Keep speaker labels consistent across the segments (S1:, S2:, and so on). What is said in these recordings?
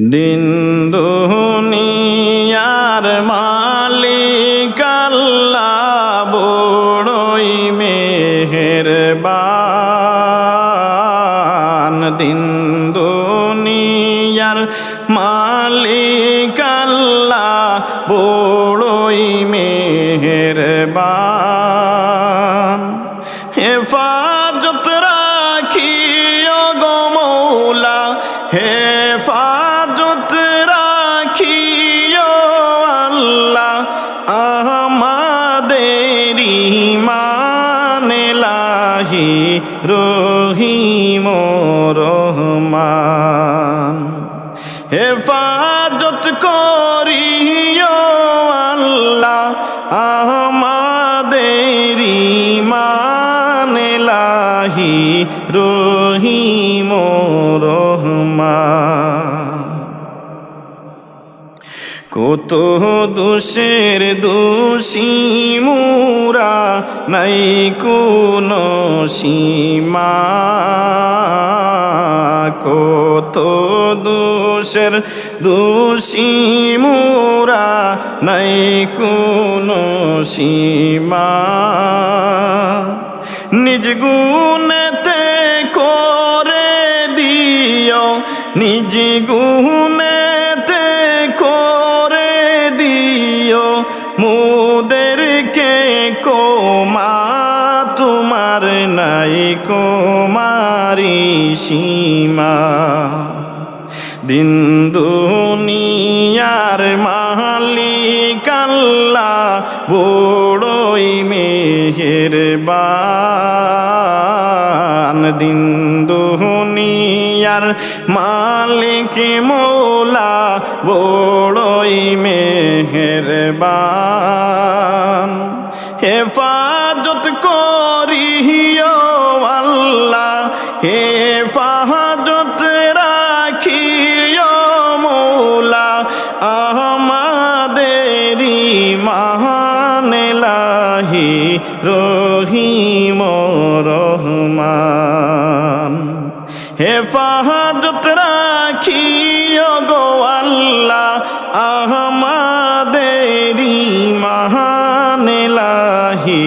S1: দিন দুনিয়ার মালিক আল্লাহ বড়ই মেহেরবান। দিন দুনিয়ার মালিক আল্লাহ বড়ই মেহেরবান। হেফাজত রাখিও গো মৌলা রহিম রহমান। হেফাজত করিও আল্লাহ আমাদের মানেলাহি লাহি রহিম রহমান। কত দোষের দোষী মুরা নাই কোনো সীমা। কত দোষের দোষী মুরা নাই কোনো সীমা। নিজ গুণেতে সীমা দিন দুনিয়ার মালিক বড়ই মেহেরবান। দিন দুনিয়ার মালিক মৌলা বড়ই মেহেরবান। হেফাজত হেফাজত রাখিও গো আল্লাহ আমাদের মহান লাহি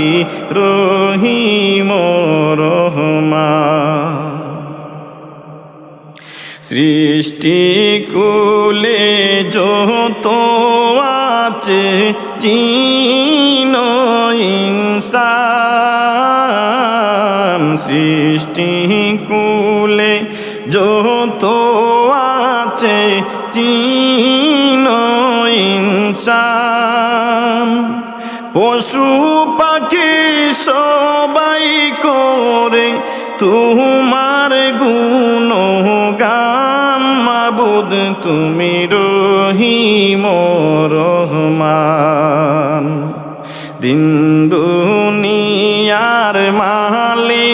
S1: রহিম রহমান। সৃষ্টি কুলে যত আছে চিন ইনসান সৃষ্টি কুলে যত আছে চিন পশু পাখি সবাই করে তোমার গুণ গান মাবুদ তুমি রহিম রহমান। দিন দুনিয়ার মালিক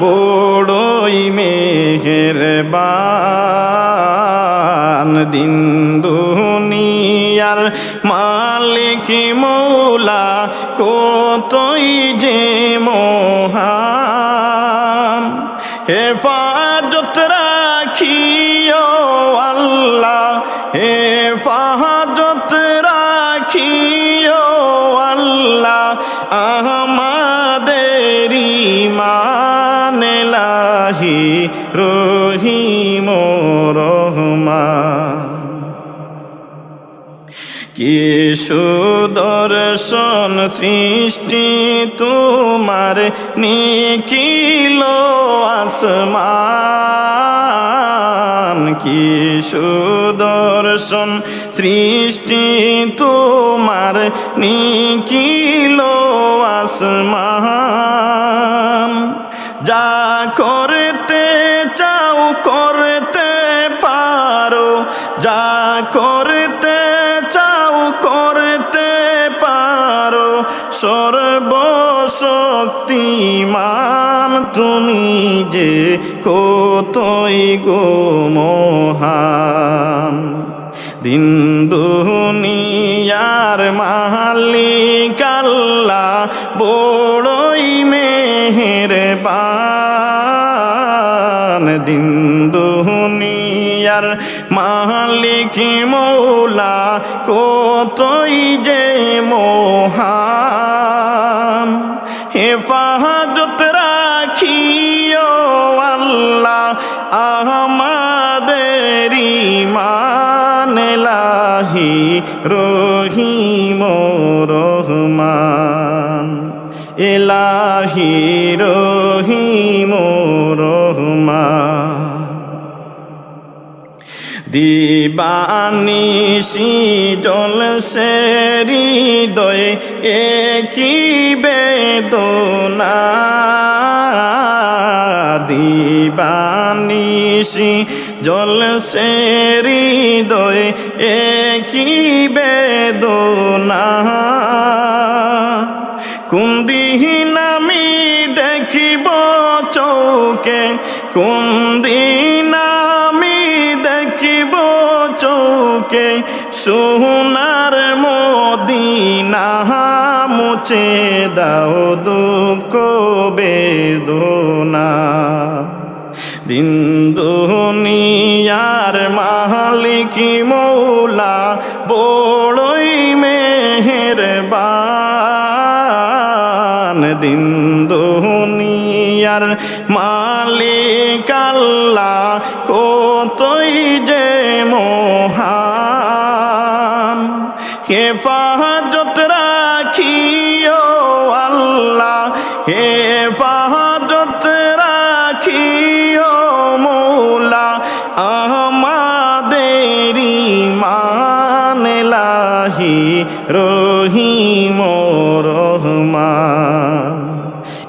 S1: বড়ই মেহেরবান। দিন দুনিয়ার মালিক মৌলা কতই যে মহান। হেফাজত রাখিও আল্লাহ হেফাজত রাখিও কি সুদর্শন সৃষ্টি তোমার নিখিল আসমান? কি সুদর্শন সৃষ্টি তোমার নিখিল আসমান? করতে চাও, করতে পারো। সর্বশক্তিমান তুমি যে কতই গো মহান। দিন দুনিয়ার মালিক আল্লাহ বড়ই মেহেরবান। দিন দুনিয়ার মৌলা কতই যে মহান। হেফাজত রাখিও আল্লাহ আমাদের ইমান লাহি রহিম রহমান। এলাহি রহিম রহমান। দিবানিসি জল হৃদয়ে একই বেদনা। দিবানিসি জল হৃদয়ে একই বেদনা। চৌকে সোনার মদিনা মুছে দাও দুঃখ বেদনা। দিন দুনিয়ার মালিক মৌলা, বড়ই মেহেরবান। দিন দুনিয়ার মালিক আল্লাহ, কতই যে মহান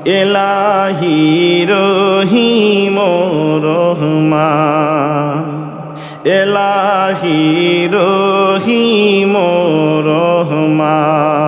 S1: এলাহি রহিম রহমান। এলাহি রহিম রহমান।